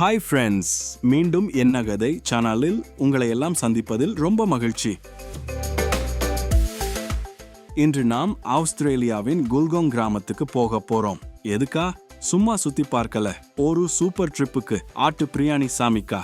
Hi friends மீண்டும் என்ன கதை சேனலில் உங்களை எல்லாம் சந்திப்பதில் ரொம்ப மகிழ்ச்சி. இன்று நாம் ஆஸ்திரேலியாவின் குல்கோங் கிராமத்துக்கு போக போறோம். எதுக்கா? சும்மா சுத்தி பார்க்கல. ஒரு சூப்பர் ட்ரிப்புக்கு. ஆட்டு பிரியாணி சாமிக்கா?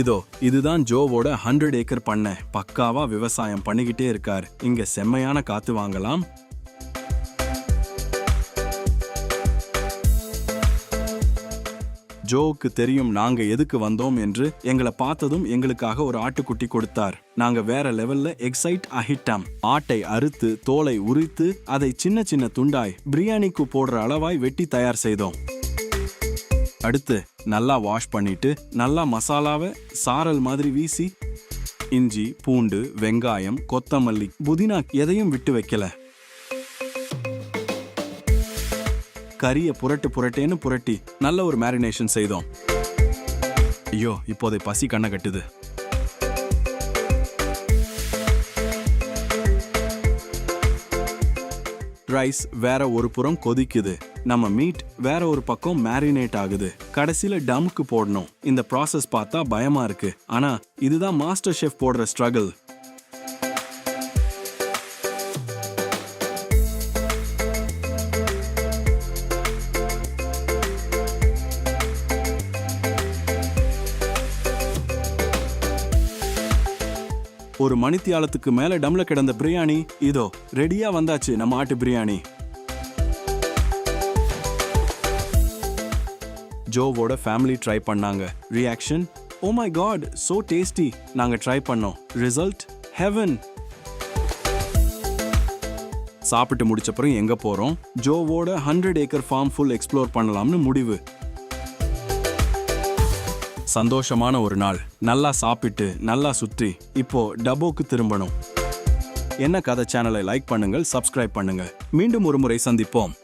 இதோ இதுதான் ஜோவோட ஹண்ட்ரட் ஏக்கர் பண்ணை. பக்காவா விவசாயம் பண்ணிக்கிட்டே இருக்கார். இங்க செம்மையான காத்து வாங்கலாம். ஜோவுக்கு தெரியும் நாங்க எதுக்கு வந்தோம் என்று எங்களை பார்த்ததும் எங்களுக்காக ஒரு ஆட்டுக்குட்டி கொடுத்தார். நாங்க வேற லெவல்ல எக்ஸைட் ஆகிட்டோம். ஆட்டை அறுத்து தோலை உரித்து அதை சின்ன சின்ன துண்டாய் பிரியாணிக்கு போடுற அளவாய் வெட்டி தயார் செய்தோம். அடுத்து நல்லா வாஷ் பண்ணிட்டு நல்லா மசாலாவை சாரல் மாதிரி வீசி இஞ்சி பூண்டு வெங்காயம் கொத்தமல்லி புதினா எதையும் விட்டு வைக்கல. கறியை புரட்டு புரட்டேன்னு புரட்டி நல்ல ஒரு மேரினேஷன் செய்தோம். ஐயோ இப்போதை பசி கண்ணை கட்டுது. ரைஸ் வேற ஒரு புறம் கொதிக்குது. நம்ம மீட் வேற ஒரு பக்கம் மேரினேட் ஆகுது. கடைசியில டம்க்கு போடணும். இந்த ப்ராசஸ் பார்த்தா பயமா இருக்கு. ஆனா இதுதான் மாஸ்டர் ஷெஃப் போடுற ஸ்ட்ரகிள் ஒரு மணித்தியாலத்துக்கு மேல டம்ல கிடந்த பிரியாணி இதோ ரெடியா வந்தாச்சு நம்ம ஆட்டு பிரியாணி. ஜோவோட ஃபேமிலி ட்ரை பண்ணாங்க. Reaction oh my god so tasty நாங்க ட்ரை பண்ணோம். ரிசல்ட் ஹெவன் சாப்பிட்டு முடிச்சப்பறம் எங்க போறோம்? ஜோவோட hundred acre farm full explore பண்ணலாம்னு முடிவு. சந்தோஷமான ஒரு நாள். நல்லா சாப்பிட்டு நல்லா சுற்றி இப்போ டபோக்கு திரும்பணும். என்ன கதை சேனலை லைக் பண்ணுங்கள் சப்ஸ்கிரைப் பண்ணுங்கள். மீண்டும் ஒரு முறை சந்திப்போம்.